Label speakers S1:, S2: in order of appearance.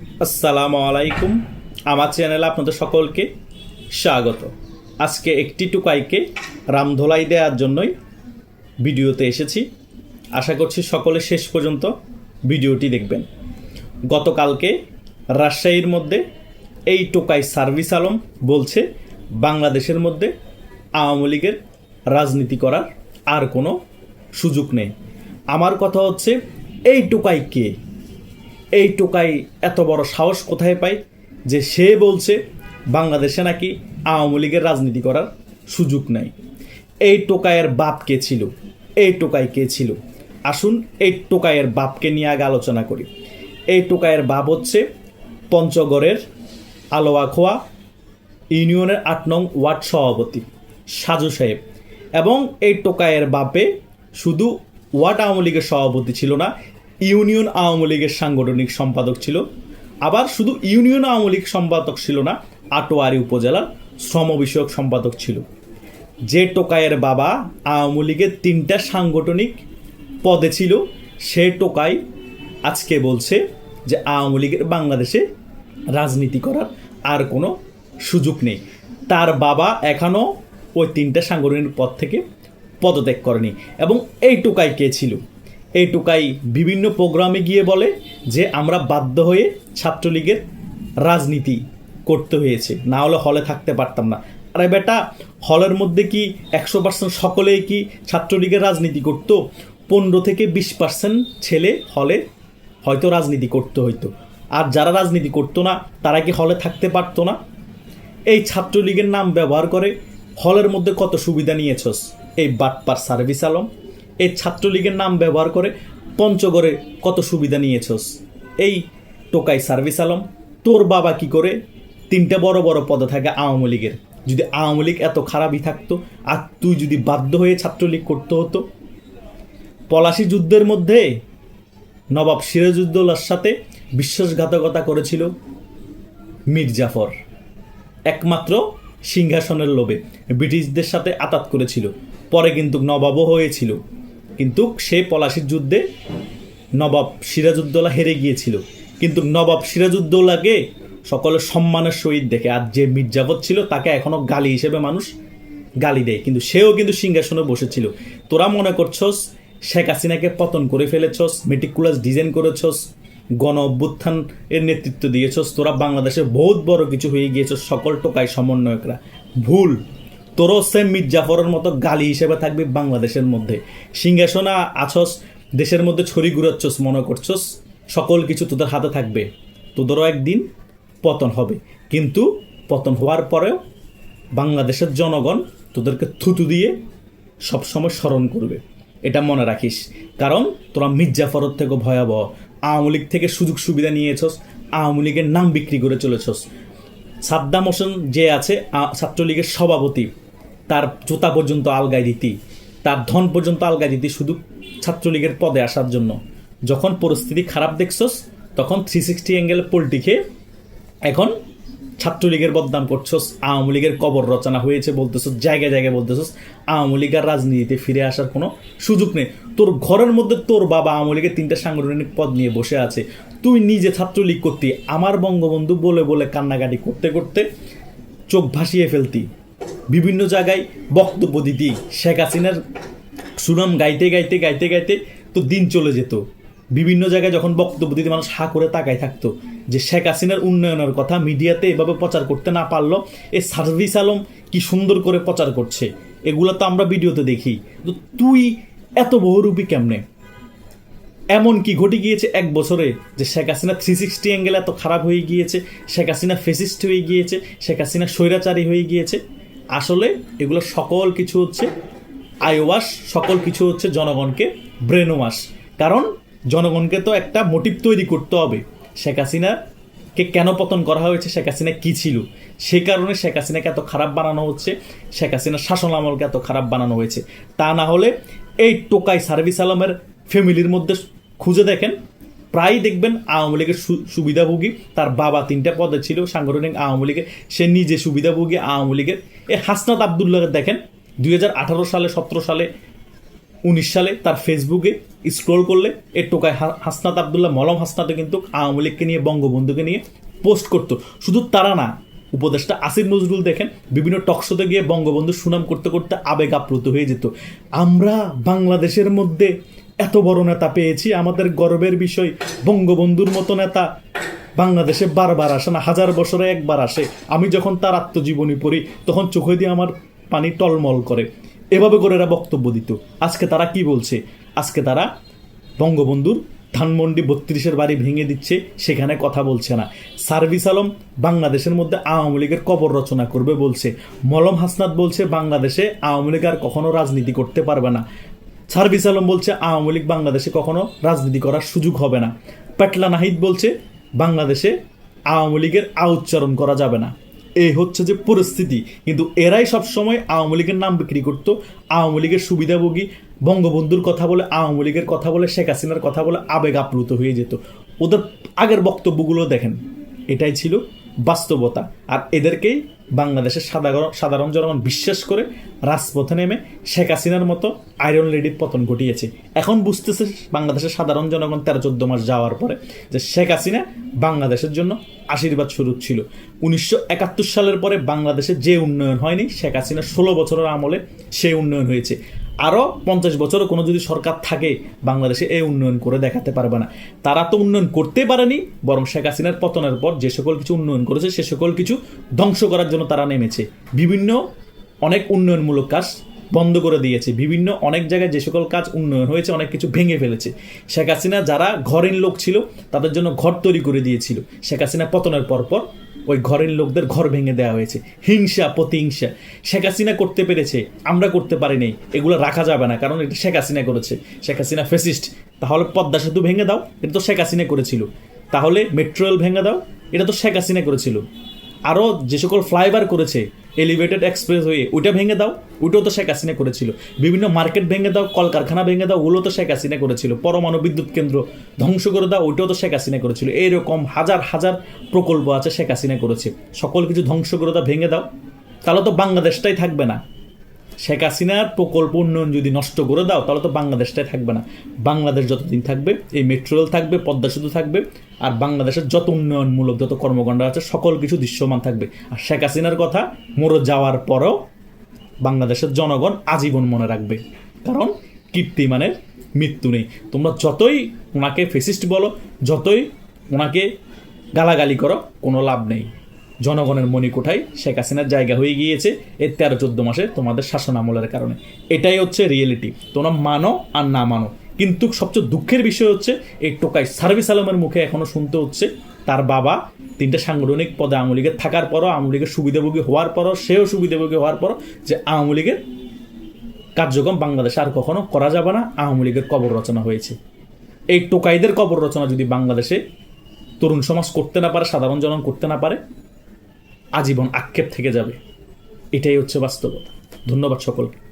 S1: আসসালামু আলাইকুম। আমার চ্যানেলে আপনাদের সকলকে স্বাগত। আজকে একটি টুকাইকে রামধোলাই দেওয়ার জন্যই ভিডিওতে এসেছি। আশা করছি সকলে শেষ পর্যন্ত ভিডিওটি দেখবেন। গতকালকে রাজশাহীর মধ্যে এই টোকাই সার্ভিস আলম বলছে, বাংলাদেশের মধ্যে আওয়ামী লীগের রাজনীতি করার আর কোনো সুযোগ নেই। আমার কথা হচ্ছে, এই টোকাই কে এই টোকাই এত বড় সাহস কোথায় পায় যে সে বলছে বাংলাদেশে নাকি আওয়ামী লীগের রাজনীতি করার সুযোগ নাই। এই টোকায়ের বাপ কে ছিল? এই টোকাই কে ছিল? আসুন এই টোকায়ের বাপকে নিয়ে আগে আলোচনা করি। এই টোকায়ের বাপ হচ্ছে পঞ্চগড়ের আলোয়াখোয়া ইউনিয়নের আট নং ওয়ার্ড সভাপতি সাজু সাহেব এবং এই টোকায়ের বাপে শুধু ওয়ার্ড আওয়ামী লীগের সভাপতি ছিল না ইউনিয়ন আওয়ামী লীগের সাংগঠনিক সম্পাদক ছিল। আবার শুধু ইউনিয়ন আওয়ামী লীগ সম্পাদক ছিল না, আটোয়ারি উপজেলার শ্রম বিষয়ক সম্পাদক ছিল। যে টোকাইয়ের বাবা আওয়ামী লীগের তিনটা সাংগঠনিক পদে ছিল, সে টোকাই আজকে বলছে যে আওয়ামী লীগের বাংলাদেশে রাজনীতি করার আর কোনো সুযোগ নেই। তার বাবা এখনও ওই তিনটা সাংগঠনিক পদ থেকে পদত্যাগ করেনি এবং এই টোকাই কে ছিল? এই টোকাই বিভিন্ন প্রোগ্রামে গিয়ে বলে যে আমরা বাধ্য হয়ে ছাত্রলীগের রাজনীতি করতে হয়েছে। না হলে হলে থাকতে পারতাম না। আরে বেটা, হলের মধ্যে কি একশো পার্সেন্ট সকলেই কি ছাত্রলীগের রাজনীতি করতো? পনেরো থেকে বিশ পার্সেন্ট ছেলে হলে হয়তো রাজনীতি করতে হইতো। আর যারা রাজনীতি করতো না, তারা কি হলে থাকতে পারতো না? এই ছাত্রলীগের নাম ব্যবহার করে হলের মধ্যে কত সুবিধা নিয়েছস? এই বাটপার সার্ভিস আলম। এই ছাত্রলীগের নাম ব্যবহার করে পঞ্চগড়ে কত সুবিধা নিয়েছস? এই টোকাই সার্ভিস আলম, তোর বাবা কি করে তিনটা বড় বড় পদে থাকে আওয়ামী লীগের? যদি আওয়ামী লীগ এত খারাপই থাকতো, আর তুই যদি বাধ্য হয়ে ছাত্রলীগ করতে হতো? পলাশি যুদ্ধের মধ্যে নবাব সিরাজউদ্দৌলার সাথে বিশ্বাসঘাতকতা করেছিল মীর জাফর। একমাত্র সিংহাসনের লোভে ব্রিটিশদের সাথে আতাত করেছিল। পরে কিন্তু নবাবও হয়েছিল। কিন্তু সে পলাশির যুদ্ধে নবাব সিরাজউদ্দৌলা হেরে গিয়েছিল। কিন্তু নবাব সিরাজউদ্দৌলাকে সকলের সম্মানের সহিত দেখে আর যে মির্জাফর ছিল তাকে এখনও গালি হিসেবে মানুষ গালি দেয়। কিন্তু সেও কিন্তু সিংহাসনে বসেছিল। তোরা মনে করছস শেখ হাসিনাকে পতন করে ফেলেছস মেটিকুলাস ডিজাইন করেছস, গণ অভ্যুত্থান এর নেতৃত্ব দিয়েছস, তোরা বাংলাদেশে বহুত বড় কিছু হয়ে গিয়েছস, সকল টোকায় সমন্বয়করা। ভুল। তোরও সেম মির্জাফরের মতো গালি হিসেবে থাকবে বাংলাদেশের মধ্যে। সিংহাসনা আছস, দেশের মধ্যে ছড়ি ঘুরাচ্ছস, মনে করছস, সকল কিছু তোদের হাতে থাকবে। তোদেরও একদিন পতন হবে। কিন্তু পতন হওয়ার পরেও বাংলাদেশের জনগণ তোদেরকে থুতু দিয়ে সবসময় স্মরণ করবে। এটা মনে রাখিস। কারণ তোরা মির্জাফরের থেকে ভয়াবহ। আওয়ামী লীগ থেকে সুযোগ সুবিধা নিয়েছস, আওয়ামী লীগের নাম বিক্রি করে চলেছস। সাদ্দাম হোসেন যে আছে ছাত্রলীগের সভাপতি, তার জুতা পর্যন্ত আলগায় দিতি তার ধন পর্যন্ত আলগায় দিতি শুধু ছাত্রলীগের পদে আসার জন্য। যখন পরিস্থিতি খারাপ দেখছস, তখন থ্রি সিক্সটি অ্যাঙ্গেল পোল্টি খেয়ে এখন ছাত্রলীগের বদনাম করছস, আওয়ামী লীগের কবর রচনা হয়েছে বলতেছস, জায়গায় জায়গায় বলতেছস, আওয়ামী লীগ আর রাজনীতিতে ফিরে আসার কোনো সুযোগ নেই। তোর ঘরের মধ্যে তোর বাবা আওয়ামী লীগের তিনটা সাংগঠনিক পদ নিয়ে বসে আছে। তুই নিজে ছাত্রলীগ করতি, আমার বঙ্গবন্ধু বলে বলে কান্নাকাটি করতে করতে চোখ ভাসিয়ে ফেলতি। বিভিন্ন জায়গায় বক্তব্য দিতি। শেখ হাসিনার সুনাম গাইতে গাইতে গাইতে গাইতে তো দিন চলে যেত। বিভিন্ন জায়গায় যখন বক্তব্য দিতে মানুষ হা করে তাকাই থাকতো যে শেখ হাসিনার উন্নয়নের কথা মিডিয়াতে এভাবে প্রচার করতে না পারল, এ সার্ভিস আলম কি সুন্দর করে প্রচার করছে, এগুলো তো আমরা ভিডিওতে দেখি। তো তুই এত বহুরূপী কেমনে? এমন কি ঘটে গিয়েছে এক বছরে যে Sheikh Hasina three sixty angle এত খারাপ হয়ে গিয়েছে, শেখ হাসিনা ফেসিস্ট হয়ে গিয়েছে, শেখ হাসিনা স্বৈরাচারী হয়ে গিয়েছে? আসলে এগুলো সকল কিছু হচ্ছে আইওয়াশ সকল কিছু হচ্ছে জনগণকে ব্রেন ওয়াশ কারণ জনগণকে তো একটা মোটিভ তৈরি করতে হবে। শেখ হাসিনা কে কেন পতন করা হয়েছে, শেখ হাসিনা কী ছিল? সে কারণে শেখ হাসিনাকে এত খারাপ বানানো হচ্ছে, শেখ হাসিনার শাসন আমলকে এত খারাপ বানানো হয়েছে। তা না হলে এই টোকাই সার্ভিস আলমের ফ্যামিলির মধ্যে খুঁজে দেখেন প্রায় দেখবেন আওয়ামী লীগের সুবিধাভোগী, তার বাবা তিনটা পদে ছিল, সাংগঠনিক আওয়ামী লীগের সে নিজে সুবিধাভোগী আওয়ামী লীগের। এ হাসনাত আবদুল্লাহ দেখেন, দুই হাজার আঠারো সালে, সতেরো সালে উনিশ সালে তার ফেসবুকে স্ক্রল করলে এর টোকায় হাসনাত আবদুল্লাহ, মলম হাসনাতে কিন্তু আওয়ামী লীগকে নিয়ে, বঙ্গবন্ধুকে নিয়ে পোস্ট করতো। শুধু তারা না, উপদেষ্টা আসির নজরুল দেখেন, বিভিন্ন টকশোতে গিয়ে বঙ্গবন্ধু সুনাম করতে করতে আবেগ আপ্লুত হয়ে যেত। আমরা বাংলাদেশের মধ্যে এত বড় নেতা পেয়েছি, আমাদের গর্বের বিষয়, বঙ্গবন্ধুর মতো নেতা বাংলাদেশে বারবার আসে না, হাজার বছরে একবার আসে। আমি যখন তার আত্মজীবনী পড়ি, তখন চোখে দিয়ে আমার পানি টলমল করে। এভাবে করে এরা বক্তব্য দিত। আজকে তারা কি বলছে? আজকে তারা বঙ্গবন্ধুর ধানমন্ডি বত্রিশের বাড়ি ভেঙে দিচ্ছে, সেখানে কথা বলছে না। সার্ভিস আলম বাংলাদেশের মধ্যে আওয়ামী লীগের কবর রচনা করবে বলছে। মলম হাসনাত বলছে, বাংলাদেশে আওয়ামী লীগ আর কখনো রাজনীতি করতে পারবে না। সার্ভিস আলম বলছে, আওয়ামী লীগ বাংলাদেশে কখনো রাজনীতি করার সুযোগ হবে না। পেটলা নাহিদ বলছে, বাংলাদেশে আওয়ামী লীগের আ উচ্চারণ করা যাবে না। এই হচ্ছে যে পরিস্থিতি। কিন্তু এরাই সব সময় আওয়ামী লীগের নাম বিক্রি করত, আওয়ামী লীগের সুবিধাভোগী, বঙ্গবন্ধুর কথা বলে, আওয়ামী লীগের কথা বলে, শেখ হাসিনার কথা বলে আবেগ আপ্লুত হয়ে যেত। ওদের আগের বক্তব্যগুলো দেখেন। এটাই ছিল বাস্তবতা। আর এদেরকেই বাংলাদেশের সাধারণ সাধারণ জনগণ বিশ্বাস করে রাজপথে নেমে শেখ হাসিনার মতো আয়রন লেডির পতন ঘটিয়েছে। এখন বুঝতেছে বাংলাদেশের সাধারণ জনগণ তেরো চোদ্দ মাস যাওয়ার পরে যে শেখ হাসিনা বাংলাদেশের জন্য আশীর্বাদ স্বরূপ ছিল। উনিশশো একাত্তর সালের পরে বাংলাদেশে যে উন্নয়ন হয়নি, শেখ হাসিনার ষোলো বছরের আমলে সেই উন্নয়ন হয়েছে। আরও পঞ্চাশ বছরও কোনো যদি সরকার থাকে, বাংলাদেশে এই উন্নয়ন করে দেখাতে পারবে না। তারা তো উন্নয়ন করতে পারেনি, বরং শেখ হাসিনার পতনের পর যে সকল কিছু উন্নয়ন করেছে, সে সকল কিছু ধ্বংস করার জন্য তারা নেমেছে। বিভিন্ন অনেক উন্নয়নমূলক কাজ বন্ধ করে দিয়েছে। বিভিন্ন অনেক জায়গায় যে সকল কাজ উন্নয়ন হয়েছে, অনেক কিছু ভেঙে ফেলেছে। শেখ হাসিনা যারা ঘরের লোক ছিল, তাদের জন্য ঘর তৈরি করে দিয়েছিল। শেখ হাসিনা পতনের পরপর ওই ঘরের লোকদের ঘর ভেঙে দেওয়া হয়েছে। হিংসা, প্রতিহিংসা। শেখ হাসিনা করতে পেরেছে, আমরা করতে পারিনি, এগুলো রাখা যাবে না, কারণ এটা শেখ হাসিনা করেছে। শেখ হাসিনা ফেসিস্ট, তাহলে পদ্মা সেতু ভেঙে দাও, এটা তো শেখ হাসিনা করেছিল। তাহলে মেট্রোয়েল ভেঙে দাও, এটা তো শেখ হাসিনা করেছিল। আরও যে সকল ফ্লাইওভার করেছে এলিভেটেড এক্সপ্রেস হয়ে, ওইটা ভেঙে দাও, ওইটাও তো শেখ হাসিনা করেছিল। বিভিন্ন মার্কেট ভেঙে দাও, কলকারখানা ভেঙে দাও, ওগুলো তো শেখ হাসিনা করেছিল। পরমাণু বিদ্যুৎ কেন্দ্র ধ্বংস করে দাও, ওইটাও তো শেখ হাসিনা করেছিল। এইরকম হাজার হাজার প্রকল্প আছে শেখ হাসিনা করেছে। সকল কিছু ধ্বংস করে দাও, ভেঙে দাও। তাহলে তো বাংলাদেশটাই থাকবে না। শেখ হাসিনার প্রকল্প উন্নয়ন যদি নষ্ট করে দাও, তাহলে তো বাংলাদেশটাই থাকবে না। বাংলাদেশ যতদিন থাকবে, এই মেট্রো রেল থাকবে, পদ্মা সেতু থাকবে, আর বাংলাদেশের যত উন্নয়নমূলক যত কর্মকাণ্ড আছে, সকল কিছু দৃশ্যমান থাকবে। আর শেখ হাসিনার কথা মরে যাওয়ার পরেও বাংলাদেশের জনগণ আজীবন মনে রাখবে। কারণ কীর্তিমানের মৃত্যু নেই। তোমরা যতই ওনাকে ফেসিস্ট বলো, যতই ওনাকে গালাগালি করো, কোনো লাভ নেই। জনগণের মণিকোঠায় শেখ হাসিনার জায়গা হয়ে গিয়েছে। এর তেরো চোদ্দ মাসে তোমাদের শাসন আমলের কারণে। এটাই হচ্ছে রিয়েলিটি তোমরা মানো আর না মানো। কিন্তু সবচেয়ে দুঃখের বিষয় হচ্ছে, এই টোকাই সার্ভিস আলমের মুখে এখনও শুনতে হচ্ছে, তার বাবা তিনটে সাংগঠনিক পদে আওয়ামী লীগের থাকার পরও, আওয়ামী লীগের সুবিধাভোগী হওয়ার পরও, সেও সুবিধাভোগী হওয়ার পরও যে আওয়ামী লীগের কার্যক্রম বাংলাদেশে আর কখনো করা যাবে না, আওয়ামী লীগের কবর রচনা হয়েছে। এই টোকাইদের কবর রচনা যদি বাংলাদেশে তরুণ সমাজ করতে না পারে, সাধারণ জনগণ করতে না পারে আজীবন আক্ষেপ থেকে যাবে। এটাই হচ্ছে বাস্তবতা। ধন্যবাদ সকলকে।